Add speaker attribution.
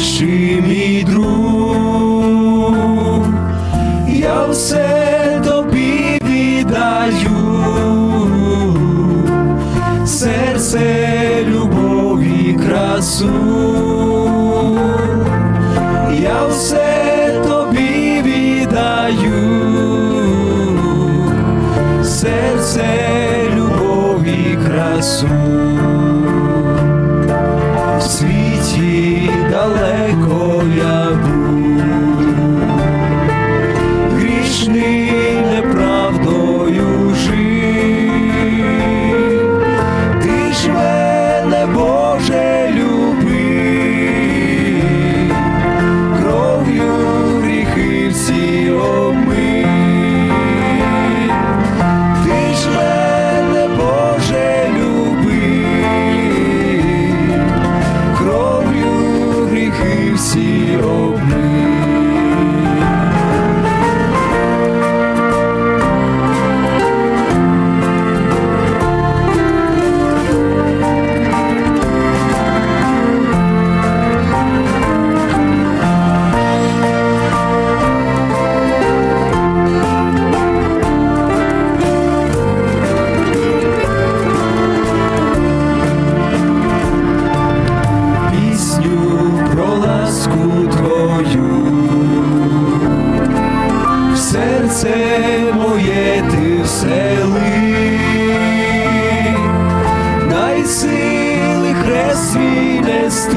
Speaker 1: найкращий мій друг, я все тобі віддаю, серце, любов і красу, я все тобі віддаю, серце, любов і красу серце моє ти всели, дай сили хрест свій нести,